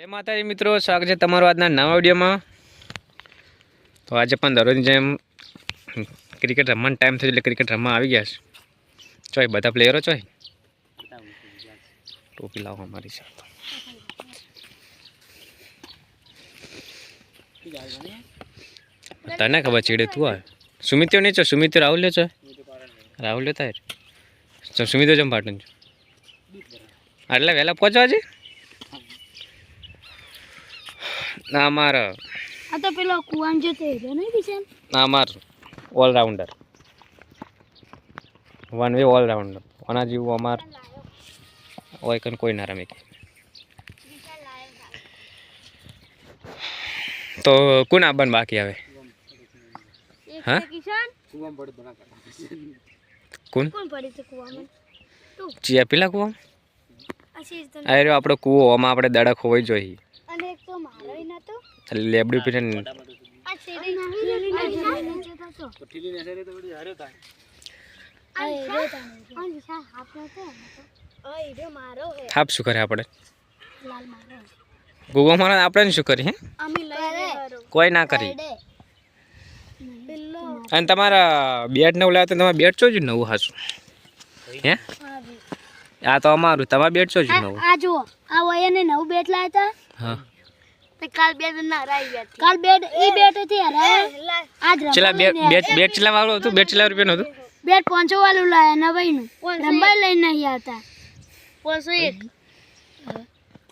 જય માતાજી મિત્રો, સ્વાગત છે તમારું આજના નવા વિડીયોમાં. તો આજે પણ દરરોજની જેમ ક્રિકેટ રમવાનો ટાઈમ થયો એટલે ક્રિકેટ રમવા આવી ગયા છે. ચોય, બધા પ્લેયરો ચોય? ટોપી લાવો અમારી છે તને ખબર ચીડે તું આ? સુમિત્યો નહીં છો સુમિત્યો રાહુલ લે છો રાહુલ લેતા સુમિત્યો જમ પાટણ છો આટલા વહેલા પહોંચવા છે? ના માર આ તો પેલો કુવાન જો તે રહ્યો નહીં કિશન ના? માર ઓલરાઉન્ડર વન વે ઓલરાઉન્ડર આના જેવું અમાર હોય કન કોઈ ના રમે તો કોણ આવવાનું બાકી આવે એક હા? કોણ? કોણ પડી છે કુવામાં ચિયા પેલા કુવા આ આ રહ્યો આપણો કૂવો આમાં આપણે દડા ખોવાઈ જોઈએ. અને એક તો મારો નતો. એટલે લેબડી પીટન આ સીડી નહીં નીચે થતો આ હીરો તા આ વિશાલ હાફ નતો ઓય રે મારો હે થાપ શું કરે આપણે? લાલ મારો ગુગો મારા આપણે શું કરી હે? અમે લઈ કોઈ ના કરી. અને તમારા બેટ નવું લાવ્યા તો તમારે બેટ છો જ નવું હાસું હે? આ તો અમારું તમારે બેટ છો જ નવું? આ જુઓ આ વયને નવું બેટ લાવ્યા હા. કાલ બે ના હરાઈ ગયા કાલ બેટ ઈ બેટ હતી હરાય આજ ચલા બેટ ચલા વાળું હતું? બેટ ચલા રૂપિયાનું હતું? બેટ પાંચસો વાળું લાયા નવાઈ નું રંબાઈ લઈને નહીં આવતા.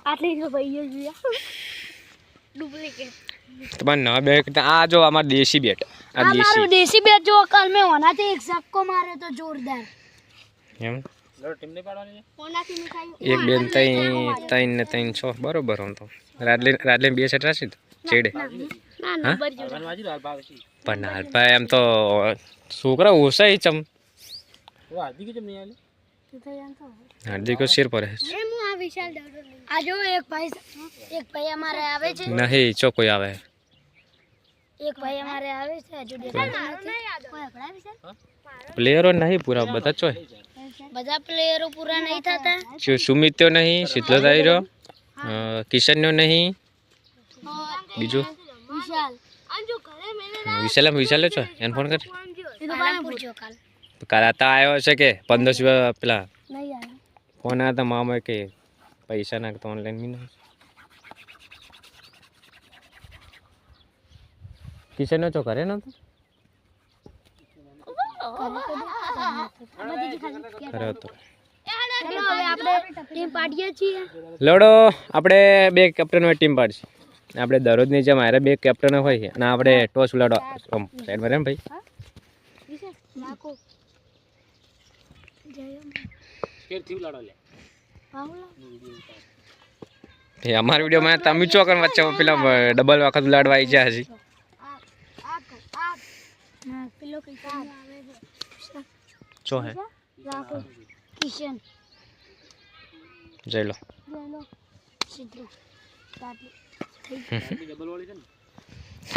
આટલી તો ભાઈઓ જોયા. ડુપ્લિકેટ. તમારે નવા બેટ આ જો અમારું દેશી બેટ. આ દેશી. દેશી બેટ જો કાલ મેં ઓનાથી એક સક્કો માર્યો તો જોરદાર. એમ? એક બેન ત્રણ ત્રણ ને ત્રણ છો બરોબર આમ તો. રાડલે રાડલે બે સેટ રાખી તો? ચેડે ના હા? નંબર જોડે પણ હાલભાઈ એમ તો છોકરા ઓછા ચમ. હાર્દિકો શેર પર આ જો એક ભાઈ એક ભાઈ અમારે આવે છે. નહીં ચો કોઈ આવે. એક ભાઈ અમારે આવે છે. હજુ દેખાતો નથી. કોઈ હકડાવી છે પ્લેયરો નહીં પૂરા બધા ચોય બધા પ્લેયરો પૂરા નહીં થતા? જો સુમિત્યો નહીં શીતલો તાઈરો કિશનનો નહીં બીજું? વિશાલ. વિશાલ વિશાલ છો એને ફોન કર. એ તો પાને પૂછજો કાલ. કાલે આ તો આવ્યો છે કે પંદરસો રૂપિયા પેલા? નહીં આવે ફોન આવ્યા હતા મામા કે પૈસા નાખતો ઓનલાઈન બી ના કિશનનો છો કરે નતો? લડો આપણે બે કેપ્ટન હોય ટીમ પાડશે આપણે દરરોજની જેમ મારે બે કેપ્ટન હોય છે અને આપણે ટોસ ઉલાડો સાઈડમાં રેમ ભાઈ અમારા વિડીયોમાં તમે ચોકન વચ્ચે પેલા ડબલ વખત ઉલાડવા આવી ગયા હજી પેલો છે ચો હે. કિશન. જઈ લો.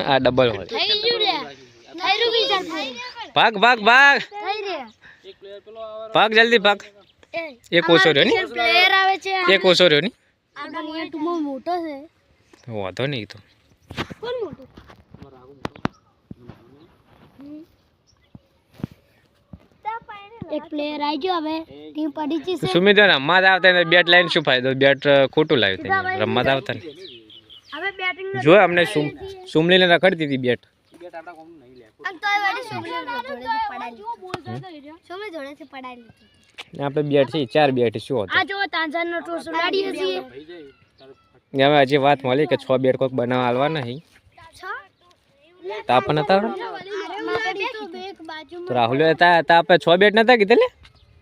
આ ડબલ હોય થઈ ગયું લે. થઈ રહ્યું કિશન. ભાગ ભાગ ભાગ. ભાગ જલ્દી ભાગ. એક ઓછો રહ્યો ની? એક ઓછો રહ્યો ની? મોટો છે. વાંધો નહીં તો. કોણ મોટો? એક પ્લેયર આવી ગયો હવે. ટીમ પડી જશે સુમિત રમવા જ આવતા ને બેટ લાઈન શું ફાયદો? બેટ ખોટું લાવ્યું તેને રમવા જ આવતા ને હવે બેટિંગ જો અમને સુમ સુમલીને રખડતી હતી બેટ આપણે બેટ છે ચાર બેટ શું આ હતું જો તાંજાનનો ટોસ ઉડાડીએ છીએ. હવે હજી વાત મળી કે છ બેટ કોઈક બનાવવા હાલવા નહીં તો આપણને હતા તો રાહુલ તા તા આપે છ બેટ નતા કીધે લે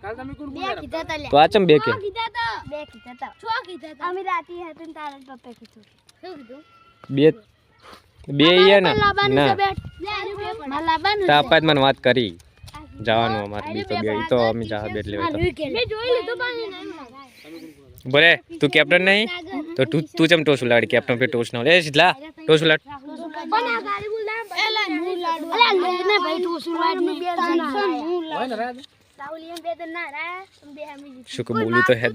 બે કીધા તા લે. તો આ ચમ બે કે? કીધા તા. બે કીધા તા. છ કીધા તા. અમે રાતી હતા ને પપ્પા કીધું. શું કીધું? બે બે ઈ ને. લાવવાનું ના. છે બેટ. માં લાવવાનું તો મને વાત કરી. જવાનું અમારે બી તો બે તો અમે જા બેટ લેવા તો મેં જોઈ લીધું પણ બોલે તું કેપ્ટન નહીં? તો તું તું ચમ ટોસ ઉલાડી કેપ્ટન પે ટોસ ના લે સીધલા ટોસ ઉલાડ એલા હું લાડુ અલા લેને ભાઈ તું હું લાડુ બે જણ ના રા બે હમી શું તો હે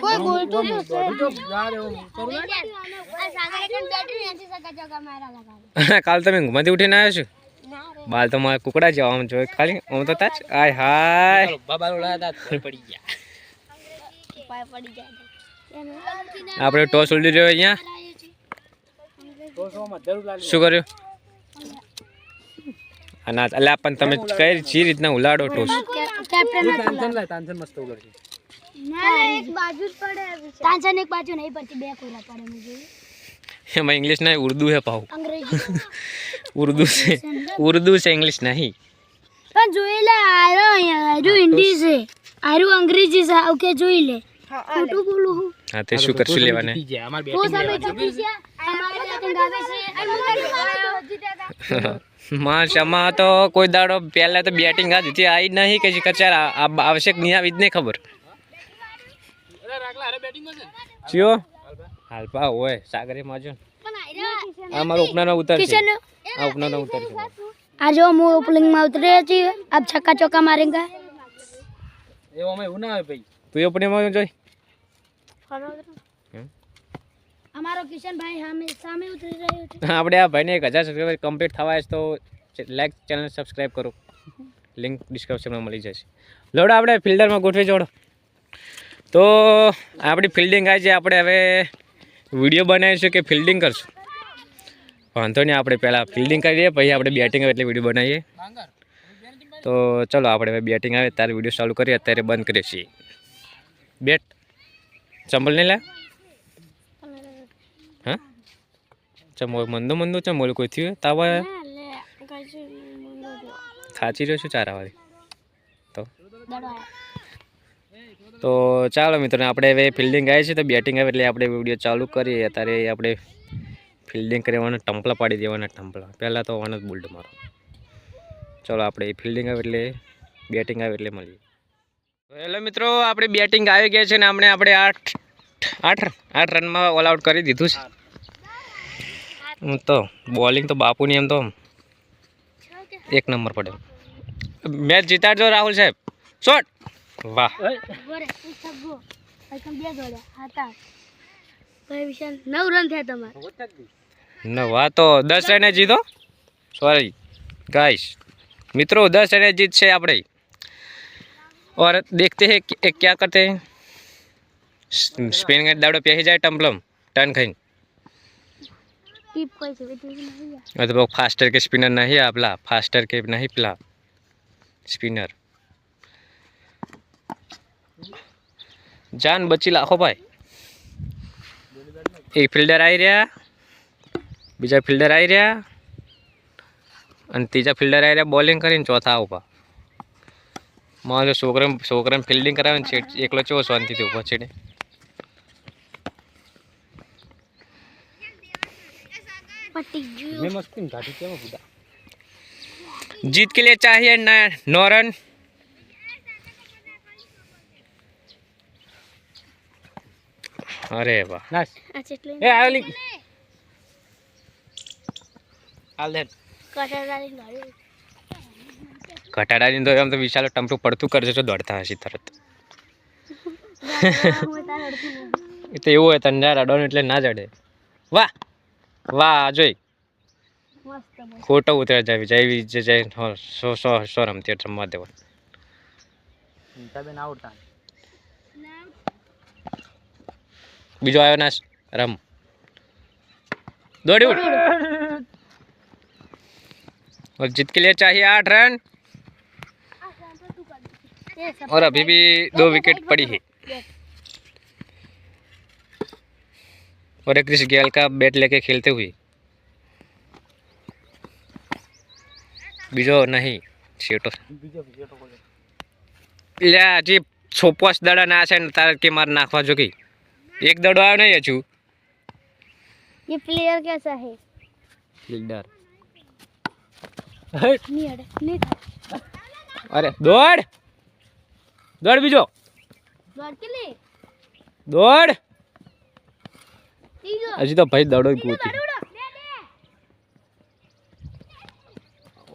કોઈ બોલતું કાલ તમે ઘુમાથી ઉઠીને આવ્યો છો? બાલ તો મારા કુકડા જેવા આમ જોઈ ખાલી આમ તો તાજ. આય હાય. આપણે ટોસ ઉડી રહ્યો અહીંયા. શું કર્યું? અને અલ્યા પણ તમે કઈ જે રીતના ઉલાડો ટોસ કેપ્ટન તાંસન એક બાજુ નહીં પડતી બે કોરા પડે મેં એમાં ઇંગ્લિશ નહીં ઉર્દુ હે અંગ્રેજી. ઉર્દુ છે ઉર્દુ છે ઇંગ્લિશ નહીં. પણ જોઈ લે આરો અહીંયા હિન્દી છે આરું અંગ્રેજી છે ઓકે જોઈ લે. ખોટું બોલું હું? હા તે શું કરશું લેવાને માં શમા તો કોઈ દાડો પહેલા તો બેટિંગ આ જીતી આવી જ નહીં કે કચાર આવશ્યક નહીં આવી જ નહીં ખબર ચિયો હાલપા હોય સાગરે માજો આ મારો ઉપનાનો ઉતાર છે આ ઉપનાનો ઉતાર છે આ જો હું ઓપનિંગમાં ઉતરે છે આપ છક્કા ચોક્કા મારેંગા એવામાં એવું ના હોય ભાઈ તું ઓપનિંગમાં જોઈ અમારો કિશન ભાઈ સામે સામે ઉતરી રહ્યો છે. આપણે આ ભાઈને એક હજાર સબસ્ક્રાઈબર કમ્પ્લીટ થવા છે તો લાઈક ચેનલ સબસ્ક્રાઇબ કરો. લિંક ડિસ્ક્રિપ્શનમાં મળી જશે. લોડો આપણે ફિલ્ડરમાં ગોઠવી જોડો. તો આપણી ફિલ્ડિંગ આવી છે આપણે હવે વીડિયો બનાવીશું કે ફિલ્ડિંગ કરશું. વાંધો નહીં આપણે પહેલાં ફિલ્ડિંગ કરીએ પછી આપણે બેટિંગ આવે એટલે વીડિયો બનાવીએ. તો ચલો આપણે હવે બેટિંગ આવે ત્યારે વીડિયો ચાલુ કરીએ અત્યારે બંધ કરીએ છીએ. બેટ. ચંબલ નહીં લે હા ચમ મંદો મંદો ચમ બોલું કોઈ થયું તાવા ખાચી રહ્યો છું ચારા વાળી તો તો ચાલો મિત્રોને આપણે હવે ફિલ્ડિંગ આવી છે તો બેટિંગ આવે એટલે આપણે વીડિયો ચાલુ કરીએ. અત્યારે આપણે ફિલ્ડિંગ કરવાના ટંપલા પાડી દેવાના ટંપલા. પહેલાં તો વાન જ બોલ્ડ મારો. ચાલો આપણે ફિલ્ડિંગ આવે એટલે બેટિંગ આવે એટલે મળીએ. હેલો મિત્રો આપણે બેટિંગ આવી ગયા છે ને આપણે આપણે આઠ આઠ આઠ રનમાં ઓલ આઉટ કરી દીધું છે હું તો બોલિંગ તો બાપુની એમ તો એક નંબર પડે મેચ જીતાડજો રાહુલ સાહેબ શોટ વાહ બોરે છગ્ગો એકમ બે દોડ્યા હતા ભાઈ વિશાલ નવ રન થયા તમારે ન વાહ તો દસ રને જીતો સોરી गाइस मित्रों दस रने जीत से આપણે और देखते हैं कि क्या करते हैं स्पिन का दाड़ो पे जाए टम्पलम टर्न खाइन ટીપ કોઈ છે વેતું નહીં યાર तो वो फास्टर के स्पिनर नहीं है आपला फास्टर के नहीं पिला स्पिनर જાન બચી લાખો ભાઈ એક ફિલ્ડર આવી રહ્યા બીજા ફિલ્ડર આવી રહ્યા અને ત્રીજા ફિલ્ડર આવી રહ્યા બોલિંગ કરીને ચોથા ઉભા મારો છોકરા છોકરાને ફિલ્ડિંગ કરાવે ને છે એકલો ચેવો શાંતિથી ઊભો છે ને પટી ગયું जीत के लिए चाहिए न- नौ रन अरे वाह આ ચેટલી ए आली हाल दे કટારાની ગાડી ઘટાડાની તો એમ તો વિશાલ ટમટું પડતું કરજો તો દોડતા હશે તરત હું તાર અડધી નહીં એ તો એવું હોય તને ના રડવાનું એટલે ના જડે વાહ વાહ જોઈ મસ્ત બસ ખોટો ઉતરે જાય જય જે જય સો સો સો રમતી રમવા દેવો બીજો આવ્યો ના રમ दौड़ी उठ और जीत के लिए चाहिए आठ रन એ સબ और अभी भी दो विकेट पड़ी है और एक क्रिस गेल का बैट लेके खेलते हुए બીજો નહીં છેટો લે હજી છોપોસ દડા ના છે ને તારે કે મારે નાખવા જો કે એક દડો આવ્યો નહીં હજુ ये प्लेयर कैसा है ફિલ્ડર नहीं अड़े नहीं था અરે દોડ દોડ બીજો दौड़ के लिए દોડ तीजो હજી તો ભાઈ દડો જ ગોતી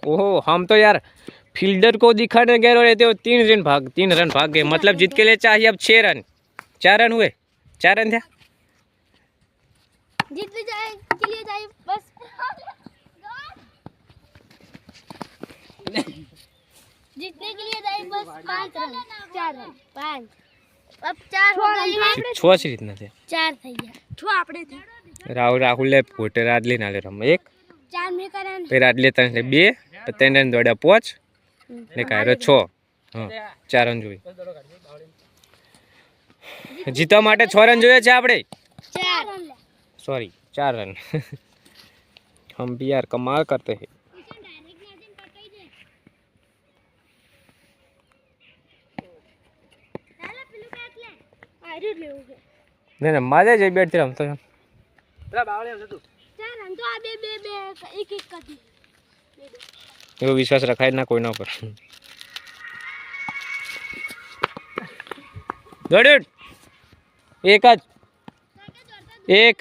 ओहो हम तो यार फील्डर को दिखाने गए रहते हो तीन रन भाग तीन रन भाग गए मतलब जीत के लिए चाहिए अब छः रन ચાર રન हुए ચાર રન થયા जीतने जाए के लिए जाए बस जीतने के लिए जाए बस पाँच रन चार रन पाँच अब चार हो गए हैं છ રીતના છે. રાહુલ રાહુલે ફોટે રાડલી ના લે રમ એક. ચાર મે કરાન પે રાડલે તને બે. તને છ. હા ચાર રન જોઈ. જીતવા માટે છ રન જોઈએ છે આપણે. સોરી ચાર રન. હમ બી યાર કમાલ કરતે હે. આરે લેવું છે. ને ને મારે જ બેટ રમતો એમ એવો વિશ્વાસ રખાય ના કોઈના ઉપર દોડ્યું. એક જ. એક.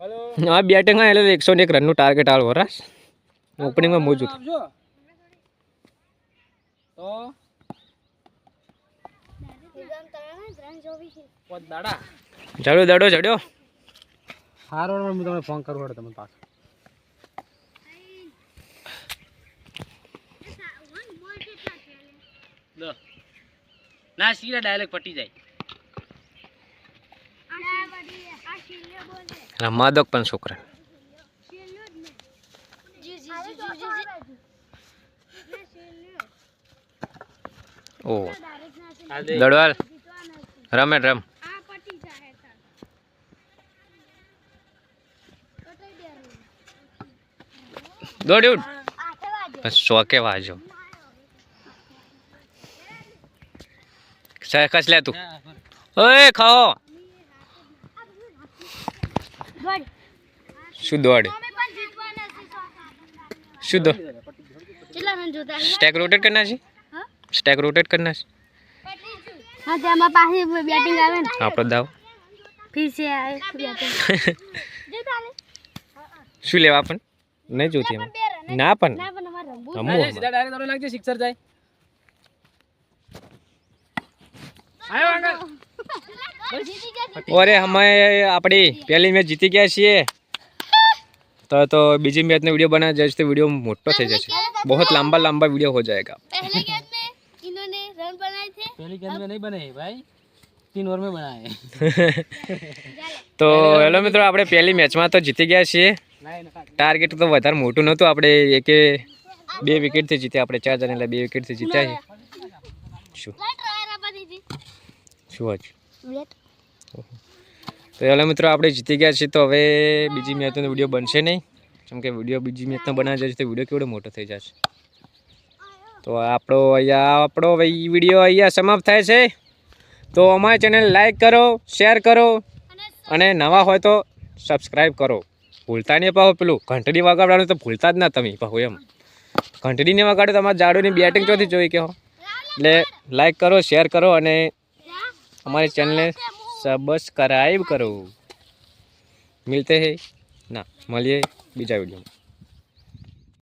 હેલો. હા બેટિંગ એટલે એકસો ને એક રનનું ટાર્ગેટ આવો રાસ. ઓપનિંગમાં મોજું ચડ્યો દડો? ચડ્યો હારો હું તમને ફોન કરું હડો તમે પાછો. ના સીધા ડાયરેક્ટ પટી જાય. રમવા દો પણ છોકરા. ઓ. દડવાલ રમે રમ. દોડ્યું શોકે વાજો. કસ લે તું. ઓય ખાઓ. શું દોડ? શું દોડ કેટલા રન જોતા. સ્ટેક રોટેટ કરના છે? સ્ટેક રોટેટ કરના છે હા તેમાં પાસે બેટિંગ આવે ને આપણો દાવ ફિર છે આવે બેટિંગ શું લેવા પણ નહીં જોતી એમ ના પણ ના પણ અમારે રમવું રમવું આમાં. સીધા ડાયરેક્ટ દોડો લાગજે સિક્સર જાય આયો અંકલ જીતી ગયા અરે અમે આપણી પહેલી મેચ જીતી ગયા છીએ તો તો બીજી મેચનો વિડીયો બના જશે તો વિડીયો મોટો થઈ જશે બહુ લાંબા લાંબા वीडियो हो जाएगा पहली गेंद में नहीं बने भाई तीन ओवर में बनाए તો હેલો મિત્રો આપણે પહેલી મેચમાં તો જીતી ગયા છીએ ટાર્ગેટ તો વધારે મોટું નહોતું આપણે એકે બે વિકેટથી જીત્યા આપણે ચાર જણ એટલે બે વિકેટથી જીત્યા છે શું लाइट रायर आपा दीदी શું જ वेट તો હેલો મિત્રો આપણે જીતી ગયા છીએ તો હવે બીજી મેચનો વિડીયો બનશે નહીં કેમ કે વિડીયો બીજી મેચનો બનાવી જશે તો વિડીયો કેવડો મોટો થઈ જશે તો આપણો અહીંયા આપણો ભાઈ વીડિયો અહીંયા સમાપ્ત થાય છે. તો અમારી ચેનલ લાઈક કરો, શેર કરો અને નવા હોય તો સબસ્ક્રાઈબ કરો. ભૂલતા નહીં પાહો પેલું ઘંટડી વગાડવાનું તો ભૂલતા જ ના તમે પાહો એમ. ઘંટડીને વગાડો તમારે જાડોની બેટિંગ ચોથી જોઈ કહો એટલે લાઈક કરો, શેર કરો અને અમારી ચેનલને સબસ્ક્રાઈબ કરો. મિલતે હે. ના, મળીએ બીજા વિડીયોમાં.